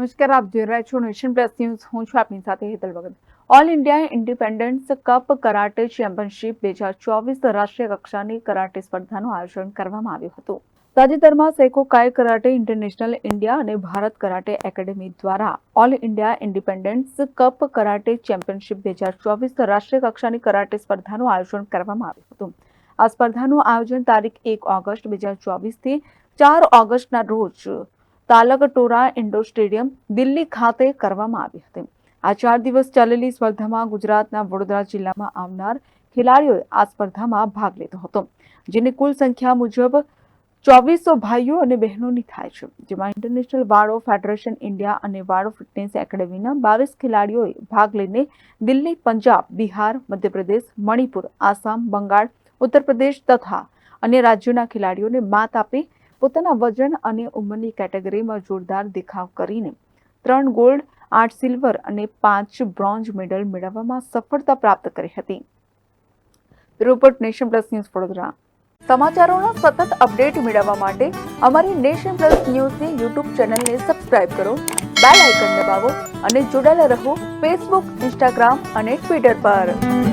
નમસ્કાર, આપ જોઈ રહ્યા છો નેશન પ્લસ ન્યૂઝ. હું છું આપની સાથે Hetal Bhagat. All India independence cup karate championship બે હજાર ચોવીસ રાષ્ટ્રીય કક્ષાની કરાટે સ્પર્ધાનું આયોજન કરવામાં આવ્યું હતું. તાજેતરમાં સેકો કાય કરાટે ઇન્ટરનેશનલ ઇન્ડિયા અને ભારત કરાટે એકેડેમી દ્વારા all India independence cup karate championship બે હજાર ચોવીસ રાષ્ટ્રીય કક્ષાની કરાટે સ્પર્ધાનું આયોજન કરવામાં આવ્યું હતું. આ સ્પર્ધાનું આયોજન તારીખ એક ઓગસ્ટ બે હજાર ચોવીસથી ચાર ઓગસ્ટના રોજ તાલકટોરા ઇન્ડોર સ્ટેડિયમ દિલ્હી ખાતે કરવામાં આવી હતી. આ ચાર દિવસ ચાલેલી સ્પર્ધામાં ગુજરાતના વડોદરા જિલ્લામાં આવનાર ખેલાડીઓએ આ સ્પર્ધામાં ભાગ લીધો હતો, જેની કુલ સંખ્યા મુજબ ચોવીસો ભાઈઓ અને બહેનોની થાય છે. જેમાં ઇન્ટરનેશનલ વાળો ફેડરેશન ઇન્ડિયા અને વાળો ફિટનેસ એકેડેમીના બાવીસ ખેલાડીઓએ ભાગ લઈને દિલ્હી, પંજાબ, બિહાર, મધ્યપ્રદેશ, મણિપુર, આસામ, બંગાળ ઉત્તર પ્રદેશ તથા અન્ય રાજ્યોના ખેલાડીઓને માત આપી પોતાના વજન અને ઉંમરની કેટેગરીમાં જોરદાર દેખાવ કરીને ત્રણ ગોલ્ડ, આઠ સિલ્વર અને પાંચ બ્રોન્ઝ મેડલ મેળવવામાં સફળતા પ્રાપ્ત કરી હતી. Report nation plus news Vadodara. સમાચારોના સતત અપડેટ મેળવવા માટે અમારી નેશન પ્લસ ન્યૂઝની યુટ્યુબ ચેનલને સબસ્ક્રાઇબ કરો, બેલ આઇકન દબાવો અને જોડાયેલા રહો ફેસબુક, ઇન્સ્ટાગ્રામ અને ટ્વિટર પર.